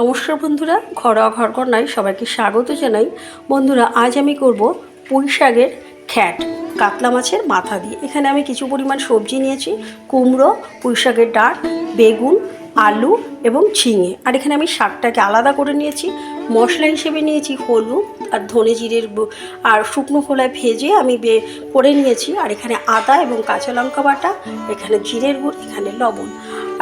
নমস্কার বন্ধুরা, ঘরোয়া ঘরকন্যায় সবাইকে স্বাগত জানাই। বন্ধুরা, আজ আমি করব পুঁই শাকের খ্যাট, কাতলা মাছের মাথা দিয়ে। এখানে আমি কিছু পরিমাণ সবজি নিয়েছি, কুমড়ো, পুঁই শাকের ডাঁট, বেগুন, আলু এবং ঝিঙে। আর এখানে আমি শাকটাকে আলাদা করে নিয়েছি। মশলা হিসেবে নিয়েছি হলুদ আর ধনে জিরের আর শুকনো খোলায় ভেজে আমি বে করে নিয়েছি। আর এখানে আদা এবং কাঁচা লঙ্কা বাটা, এখানে জিরের গুঁড়, এখানে লবণ।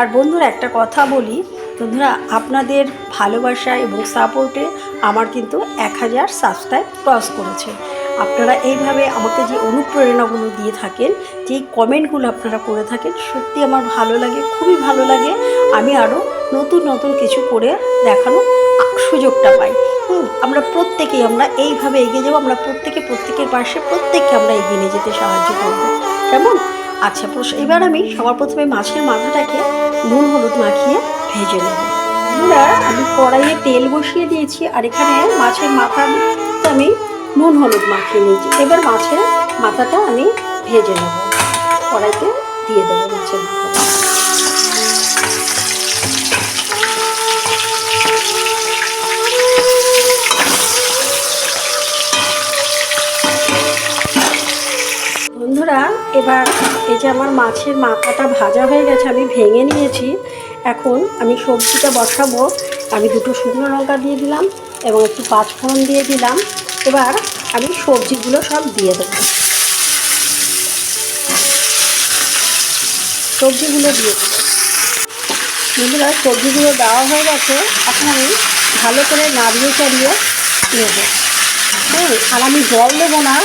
আর বন্ধুরা, একটা কথা বলি বন্ধুরা আপনাদের ভালোবাসা এবং সাপোর্টে আমার কিন্তু এক হাজার সাবস্ক্রাইব ক্রস করেছে। আপনারা এইভাবে আমাকে যে অনুপ্রেরণাগুলো দিয়ে থাকেন যে কমেন্টগুলো আপনারা করে থাকেন সত্যি আমার ভালো লাগে খুবই ভালো লাগে। আমি আরও নতুন নতুন কিছু করে দেখানোর সুযোগটা পাই। হুম, আমরা প্রত্যেকেই আমরা এইভাবে এগিয়ে যাব আমরা প্রত্যেকে প্রত্যেকের পাশে প্রত্যেককে আমরা এগিয়ে নিয়ে যেতে সাহায্য করব। কেমন? আচ্ছা এবার আমি সবার প্রথমে মাছের মাথাটাকে নুন হলুদ মাখিয়ে ভেজে নেব। বন্ধুরা, আমি কড়াইয়ে তেল বসিয়ে দিয়েছি আর এখানে মাছের মাথা আমি নুন হলুদ মাখিয়ে নিয়েছি। এবার মাছের মাথাটা আমি ভেজে নেব। কড়াইতে দিয়ে দেবো মাছের বন্ধুরা, এবার এই যে আমার মাছের মাথাটা ভাজা হয়ে গেছে, আমি ভেঙে নিয়েছি। এখন আমি সবজিটা বসাবো। আমি দুটো শুকনো লঙ্কা দিয়ে দিলাম এবং একটু পাঁচফোড়ন দিয়ে দিলাম। এবার আমি সবজিগুলো সব দিয়ে দেবো। সবজিগুলো দিয়ে দেবো। বন্ধুরা, সবজিগুলো দেওয়া হয়ে গেছে। এখন আমি ভালো করে নাড়িয়ে চাড়িয়ে নেব। হ্যাঁ আর আমি জল দেবো না।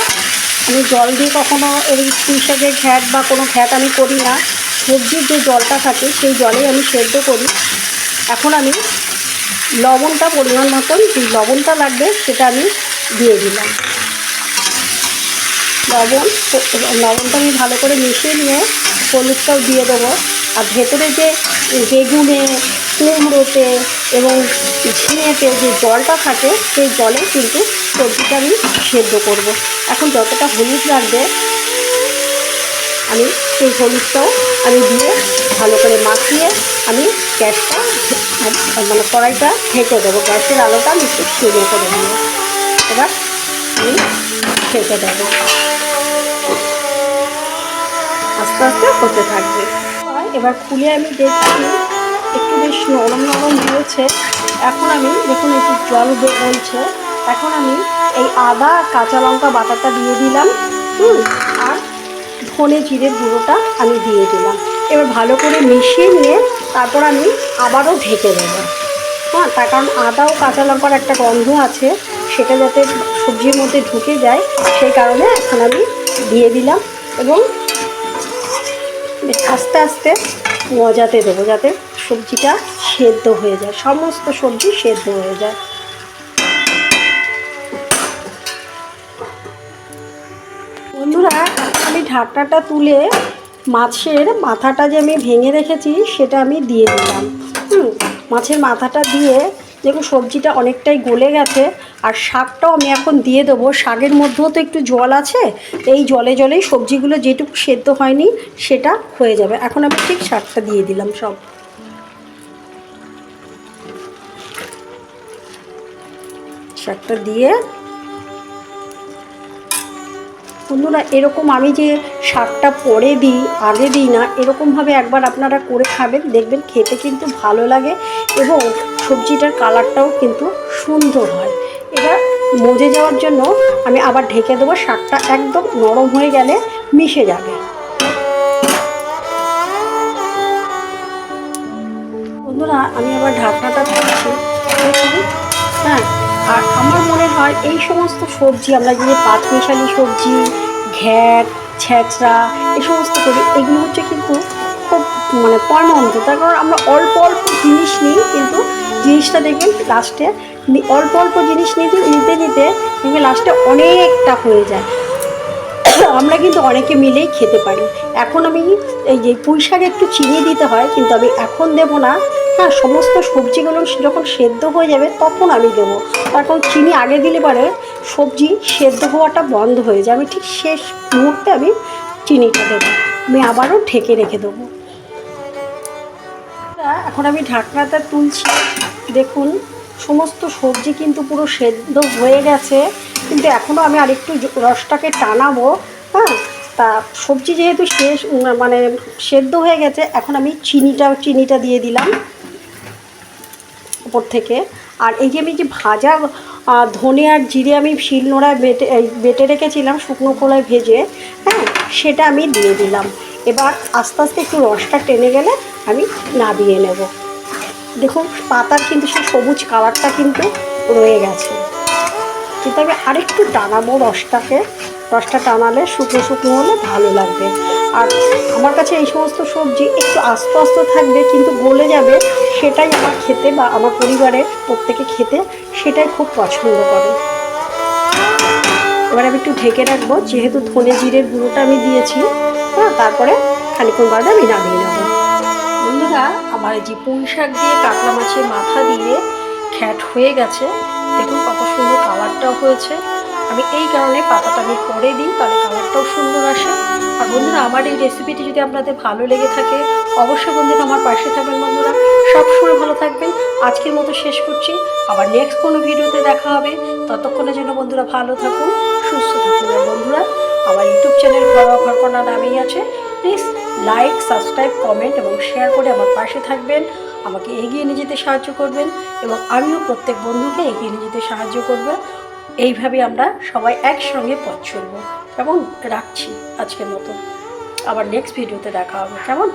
আমি জল দিয়ে কখনো এই পুঁই শাকের ঘ্যাট বা কোনো ঘ্যাট আমি করি না। সবজির যে জলটা থাকে, সেই জলেই আমি সেদ্ধ করি। এখন আমি লবণটা পরিমাণ মতন, যে লবণটা লাগবে সেটা আমি দিয়ে দিলাম। লবণ, লবণটা আমি ভালো করে মিশিয়ে নিয়ে হলুদটাও দিয়ে দেবো। আর ভেতরে যে বেগুনে, কুমড়োতে এবং ঝিঙেতে যে জলটা থাকে, সেই জলে কিন্তু সবজিটা আমি সেদ্ধ করব। এখন যতটা হলুদ লাগবে, আমি সেই হলুদটাও আমি দিয়ে ভালো করে মাখিয়ে আমি গ্যাসটা মানে কড়াইটা ঢেকে দেবো। গ্যাসের আলোটা আমি একটু সরিয়ে করে দেবো এবার আমি ঢেকে দেবো। আস্তে আস্তে হতে থাকবে। এবার খুলে আমি দেখছি একটু বেশ নরম নরম হয়েছে। এখন আমি দেখুন একটু জল বলছে এখন আমি এই আদা, কাঁচা লঙ্কা, বাটাটা দিয়ে দিলাম। হুম? ধনে জিরের গুঁড়োটা আমি দিয়ে দিলাম। এবার ভালো করে মিশিয়ে নিয়ে তারপর আমি আবারও ঢেকে দেবো। হ্যাঁ তার কারণ আদা ও কাঁচা লঙ্কার একটা গন্ধ আছে, সেটা যাতে সবজির মধ্যে ঢুকে যায়, সেই কারণে এখন আমি দিয়ে দিলাম এবং আস্তে আস্তে মজাতে দেবো, যাতে সবজিটা সেদ্ধ হয়ে যায়, সমস্ত সবজি সেদ্ধ হয়ে যায়। ঢাকনাটা তুলে মাছের মাথাটা যে আমি ভেঙে রেখেছি, সেটা আমি দিয়ে দিলাম। মাছের মাথাটা দিয়ে দেখুন সবজিটা অনেকটাই গলে গেছে, আর শাকটাও আমি এখন দিয়ে দেবো। শাকের মধ্যেও তো একটু জল আছে, এই জলে জলেই সবজিগুলো যেটুকু সেদ্ধ হয়নি, সেটা হয়ে যাবে। এখন আমি ঠিক শাকটা দিয়ে দিলাম সব। শাকটা দিয়ে বন্ধুরা, এরকম আমি যে শাকটা পরে দিই, আগে দিই না এরকমভাবে একবার আপনারা করে খাবেন, দেখবেন খেতে কিন্তু ভালো লাগে এবং সবজিটার কালারটাও কিন্তু সুন্দর হয়। এবার মজে যাওয়ার জন্য আমি আবার ঢেকে দেবো, শাকটা একদম নরম হয়ে গেলে মিশে যাবে। বন্ধুরা, আমি আবার ঢাকনাটা হ্যাঁ আর আমার হয়, এই সমস্ত সবজি আমরা যে পাঁচ মিশালি সবজি, ঘ্যাট, ছেঁচড়া, এই সমস্ত করি, এগুলো হচ্ছে কিন্তু খুব মানে পরমান্ত তার কারণ আমরা অল্প অল্প জিনিস নিই, কিন্তু জিনিসটা দেখবেন লাস্টে অল্প অল্প জিনিস নিতে নিতে নিতে দেখবেন লাস্টে অনেকটা হয়ে যায়। আমরা কিন্তু অনেকে মিলেই খেতে পারি। এখন আমি এই যে পুঁই শাকে একটু চিনি দিতে হয়, কিন্তু আমি এখন দেব না। হ্যাঁ সমস্ত সবজিগুলো যখন সেদ্ধ হয়ে যাবে তখন আমি দেবো। কারণ চিনি আগে দিলে পরে সবজি সেদ্ধ হওয়াটা বন্ধ হয়ে যায়। আমি ঠিক শেষ মুহূর্তে আমি চিনিটা দেবো। আমি আবারও ঢেকে রেখে দেবো। এখন আমি ঢাকনাটা তুলছি। দেখুন সমস্ত সবজি কিন্তু পুরো সেদ্ধ হয়ে গেছে। কিন্তু এখনও আমি আরেকটু রসটাকে টানাবো হ্যাঁ? তা সবজি যেহেতু শেষ মানে সেদ্ধ হয়ে গেছে, এখন আমি চিনিটা চিনিটা দিয়ে দিলাম উপর থেকে। আর এই যে আমি যে ভাজা ধনে আর জিরে আমি শিলনোড়ায় বেটে বেটে রেখেছিলাম শুকনো খোলায় ভেজে হ্যাঁ? সেটা আমি দিয়ে দিলাম। এবার আস্তে আস্তে একটু রসটা টেনে গেলে আমি নাবিয়ে নেব। দেখুন, পাতার কিন্তু সেই সবুজ কালারটা কিন্তু রয়ে গেছে। কিন্তু আমি আরেকটু টানাবো রসটাকে। রসটা টানালে শুকনো শুকনো হলে ভালো লাগবে। আর আমার কাছে এই সমস্ত সবজি একটু আস্ত আস্ত থাকবে, কিন্তু গলে যাবে, সেটাই আমার খেতে বা আমার পরিবারের প্রত্যেকে খেতে সেটাই খুব পছন্দ করে। এবার আমি একটু ঢেকে রাখব, যেহেতু ধনে জিরের গুঁড়োটা আমি দিয়েছি হ্যাঁ তারপরে খানিক্ষণ বাদে আমি নামিয়ে নেব। বন্ধুরা এই যে পুঁই শাক দিয়ে কাতলা মাছের মাথা দিয়ে খ্যাট হয়ে গেছে, দেখুন কত সুন্দর কালারটাও হয়েছে। আমি এই কারণে পাতাটা আমি করে দিই, তাহলে কালারটাও সুন্দর আসে। আর বন্ধুরা, আমার এই রেসিপিটি যদি আপনাদের ভালো লেগে থাকে, অবশ্যই বন্ধুরা আমার পাশে থাকবেন বন্ধুরা। সবসময় ভালো থাকবেন। আজকের মতো শেষ করছি। আবার নেক্সট কোনো ভিডিওতে দেখা হবে। ততক্ষণের জন্য বন্ধুরা ভালো থাকুন, সুস্থ থাকুন। আর বন্ধুরা, আমার ইউটিউব চ্যানেল ঘরোয়া ঘরকন্যা নামেই আছে। প্লিজ লাইক সাবস্ক্রাইব কমেন্ট এবং শেয়ার করে আমার পাশে থাকবেন। আমাকে এগিয়ে নিয়ে যেতে সাহায্য করবেন এবং আমিও প্রত্যেক বন্ধুকে এগিয়ে নিয়ে যেতে সাহায্য করব। এইভাবে আমরা সবাই একসঙ্গে পথ চলব। কেমন? রাখছি আজকের মতো। আবার নেক্সট ভিডিওতে দেখা হবে। কেমন?